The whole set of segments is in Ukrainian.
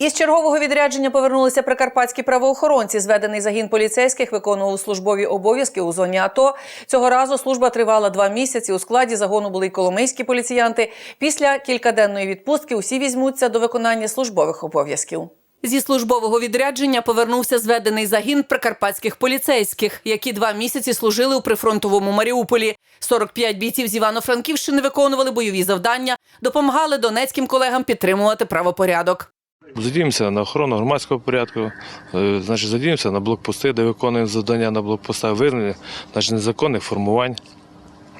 Із чергового відрядження повернулися прикарпатські правоохоронці. Зведений загін поліцейських виконував службові обов'язки у зоні АТО. Цього разу служба тривала два місяці. У складі загону були й коломийські поліціянти. Після кількаденної відпустки усі візьмуться до виконання службових обов'язків. Зі службового відрядження повернувся зведений загін прикарпатських поліцейських, які два місяці служили у прифронтовому Маріуполі. 45 бійців з Івано-Франківщини виконували бойові завдання, допомагали донецьким колегам підтримувати правопорядок. Задіємося на охорону громадського порядку, е, значить, задіємося на блокпости, де виконуємо завдання на блокпостах, виявлення значить, незаконних формувань,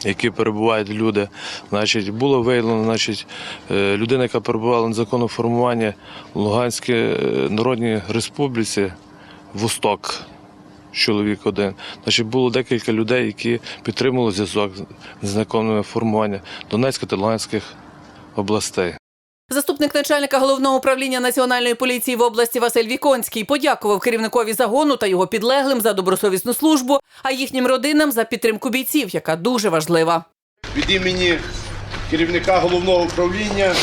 які перебувають люди. Значить, було виявлено, значить, е, людина, яка перебувала на незаконному формуванні в Луганській е, Народній Республіці, Восток. Чоловік один. Значить, було декілька людей, які підтримували зв'язок з незаконними формуваннями Донецької та Луганських областей. Заступник начальника головного управління національної поліції в області Василь Віконський подякував керівникові загону та його підлеглим за добросовісну службу, а їхнім родинам за підтримку бійців, яка дуже важлива. від імені керівника головного управління,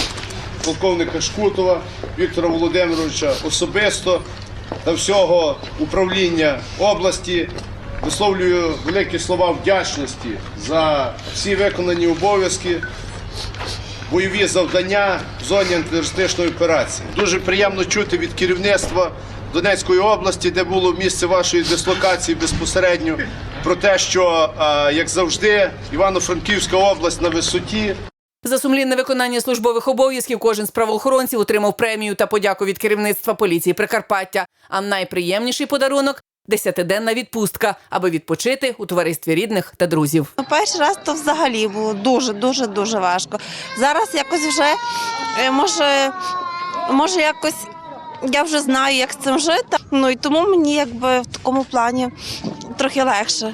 полковника Шкутова Віктора Володимировича особисто та всього управління області висловлюю великі слова вдячності за всі виконані обов'язки, бойові завдання в зоні антитерористичної операції. Дуже приємно чути від керівництва Донецької області, де було місце вашої дислокації безпосередньо, про те, що, е, як завжди, Івано-Франківська область на висоті. За сумлінне виконання службових обов'язків кожен з правоохоронців отримав премію та подяку від керівництва поліції Прикарпаття. А найприємніший подарунок десятиденна відпустка, аби відпочити у товаристві рідних та друзів. Ну, Перший раз то взагалі було дуже, дуже, дуже важко. Зараз якось вже е, може, може якось я вже знаю, як з цим жити. Ну і тому мені якби в такому плані трохи легше.